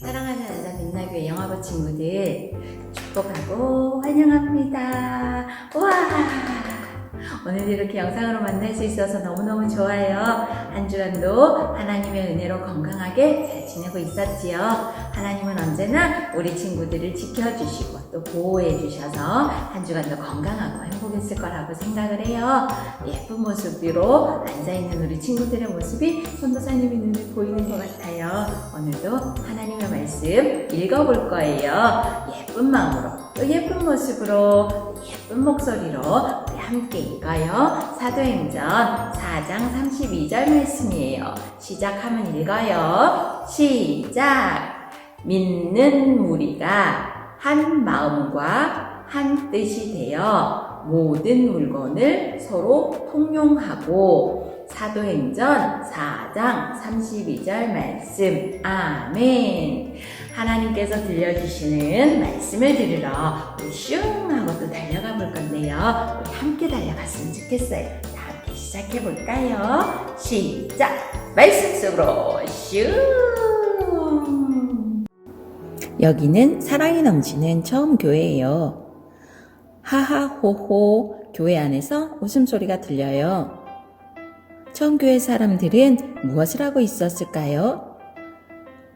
사랑하는 안산 민나교회 영화부 친구들 축복하고 환영합니다. 와! 오늘 이렇게 영상으로 만날 수 있어서 너무너무 좋아요. 한 주간도 하나님의 은혜로 건강하게 잘 지내고 있었지요. 하나님은 언제나 우리 친구들을 지켜주시고 또 보호해 주셔서 한 주간도 건강하고 행복했을 거라고 생각을 해요. 예쁜 모습으로 앉아있는 우리 친구들의 모습이 손도사님의 눈에 보이는 것 같아요. 오늘도 하나님의 말씀 읽어볼 거예요. 예쁜 마음으로 또 예쁜 모습으로 예쁜 목소리로 함께 읽어요. 사도행전 4장 32절 말씀이에요. 시작하면 읽어요. 시작! 믿는 무리가 한 마음과 한 뜻이 되어 모든 물건을 서로 통용하고 사도행전 4장 32절 말씀. 아멘. 하나님께서 들려주시는 말씀을 들으러 슝 하고 또 달려가 볼 건데요. 우리 함께 달려갔으면 좋겠어요. 다 함께 시작해 볼까요? 시작! 말씀 속으로 슝! 여기는 사랑이 넘치는 처음 교회예요. 하하호호 교회 안에서 웃음소리가 들려요. 교회 사람들은 무엇을 하고 있었을까요?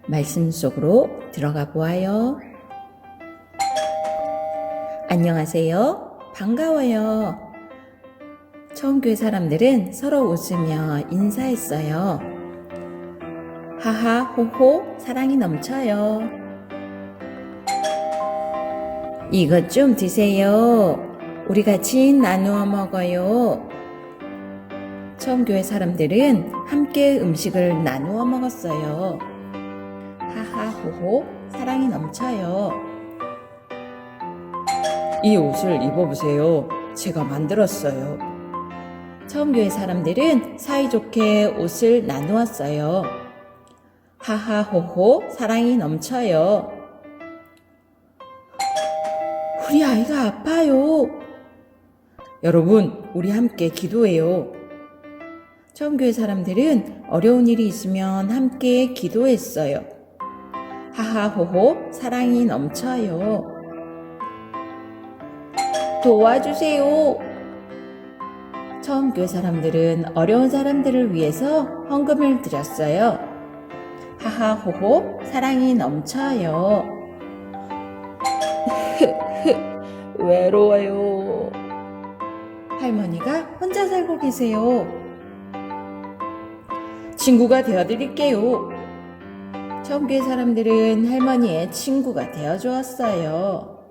말씀 속으로 들어가 보아요. 안녕하세요. 반가워요. 교회 사람들은 서로 웃으며 인사했어요. 하하 호호 사랑이 넘쳐요. 이것 좀 드세요. 우리 같이 나누어 먹어요. 처음 교회 사람들은 함께 음식을 나누어 먹었어요. 하하호호 사랑이 넘쳐요. 이 옷을 입어보세요. 제가 만들었어요. 처음 교회 사람들은 사이좋게 옷을 나누었어요. 하하호호 사랑이 넘쳐요. 우리 아이가 아파요. 여러분, 우리 함께 기도해요. 처음 교회 사람들은 어려운 일이 있으면 함께 기도했어요. 하하호호 사랑이 넘쳐요. 도와주세요. 처음 교회 사람들은 어려운 사람들을 위해서 헌금을 드렸어요. 하하호호 사랑이 넘쳐요. 외로워요. 할머니가 혼자 살고 계세요. 친구가 되어드릴게요. 처음 교회 사람들은 할머니의 친구가 되어주었어요.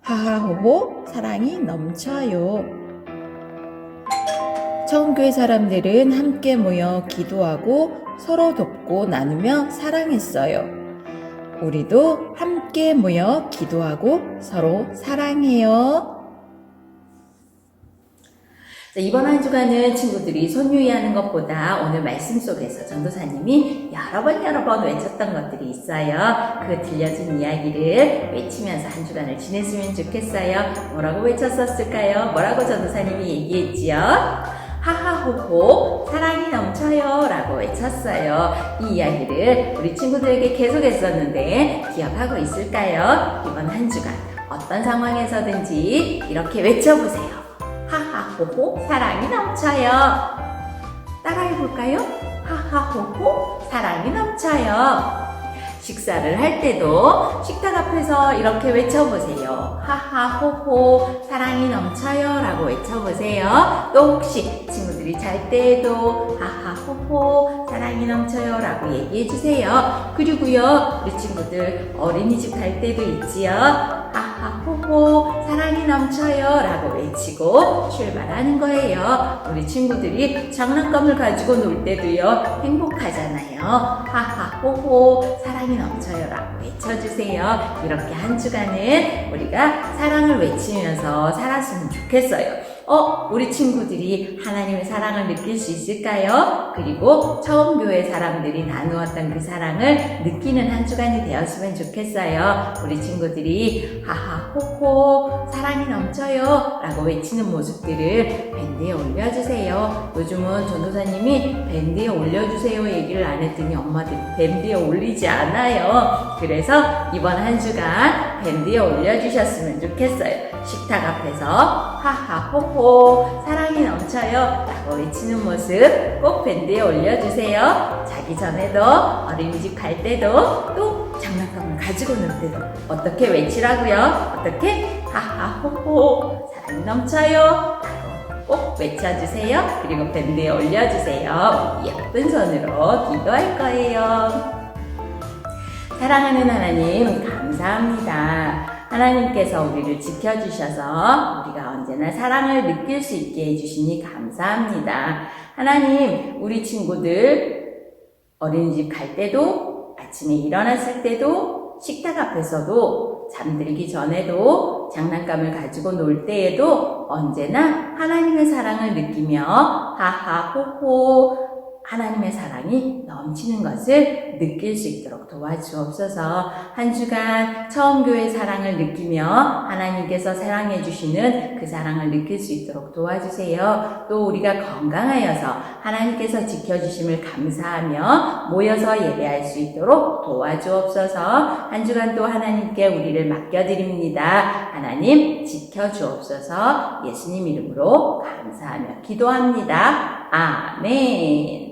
하하호호 사랑이 넘쳐요. 처음 교회 사람들은 함께 모여 기도하고 서로 돕고 나누며 사랑했어요. 우리도 함께 모여 기도하고 서로 사랑해요. 자, 이번 한 주간은 친구들이 손유의하는 것보다 오늘 말씀 속에서 전도사님이 여러 번 여러 번 외쳤던 것들이 있어요. 그 들려준 이야기를 외치면서 한 주간을 지냈으면 좋겠어요. 뭐라고 외쳤었을까요? 뭐라고 전도사님이 얘기했지요? 하하호호 사랑이 넘쳐요 라고 외쳤어요. 이 이야기를 우리 친구들에게 계속 했었는데 기억하고 있을까요? 이번 한 주간 어떤 상황에서든지 이렇게 외쳐보세요. 하하호호 사랑이 넘쳐요. 따라해 볼까요? 하하호호 사랑이 넘쳐요. 식사를 할 때도 식탁 앞에서 이렇게 외쳐보세요. 하하호호 사랑이 넘쳐요 라고 외쳐보세요. 또 혹시 친구들이 잘 때에도 하하호호 사랑이 넘쳐요 라고 얘기해주세요. 그리고요 우리 친구들 어린이집 갈 때도 있지요. 하하호호 사랑이 넘쳐요 라고 외치고 출발하는 거예요. 우리 친구들이 장난감을 가지고 놀 때도요 행복하잖아요. 하하호호 사랑이 넘쳐요 라고 외쳐주세요. 이렇게 한 주간은 우리가 사랑을 외치면서 살았으면 좋겠어요. 어, 우리 친구들이 하나님의 사랑을 느낄 수 있을까요? 그리고 처음 교회 사람들이 나누었던 그 사랑을 느끼는 한 주간이 되었으면 좋겠어요. 우리 친구들이 하하 호호 사랑이 넘쳐요 라고 외치는 모습들을 밴드에 올려주세요. 요즘은 전도사님이 밴드에 올려주세요 얘기를 안 했더니 엄마들이 밴드에 올리지 않아요. 그래서 이번 한 주간 밴드에 올려주셨으면 좋겠어요. 식탁 앞에서 하하 호호 사랑이 넘쳐요 라고 외치는 모습 꼭 밴드에 올려주세요. 자기 전에도 어린이집 갈 때도 또 장난감을 가지고 놀 때도 어떻게 외치라고요? 어떻게? 하하 호호 사랑이 넘쳐요 라고 꼭 외쳐주세요. 그리고 밴드에 올려주세요. 예쁜 손으로 기도할 거예요. 사랑하는 하나님, 감사합니다. 하나님께서 우리를 지켜주셔서 우리가 언제나 사랑을 느낄 수 있게 해주시니 감사합니다. 하나님, 우리 친구들 어린이집 갈 때도 아침에 일어났을 때도 식탁 앞에서도 잠들기 전에도 장난감을 가지고 놀 때에도 언제나 하나님의 사랑을 느끼며 하하 호호 하나님의 사랑이 넘치는 것을 느낄 수 있도록 도와주옵소서. 한 주간 처음 교회 사랑을 느끼며 하나님께서 사랑해 주시는 그 사랑을 느낄 수 있도록 도와주세요. 또 우리가 건강하여서 하나님께서 지켜주심을 감사하며 모여서 예배할 수 있도록 도와주옵소서. 한 주간 또 하나님께 우리를 맡겨드립니다. 하나님 지켜주옵소서. 예수님 이름으로 감사하며 기도합니다. 아멘.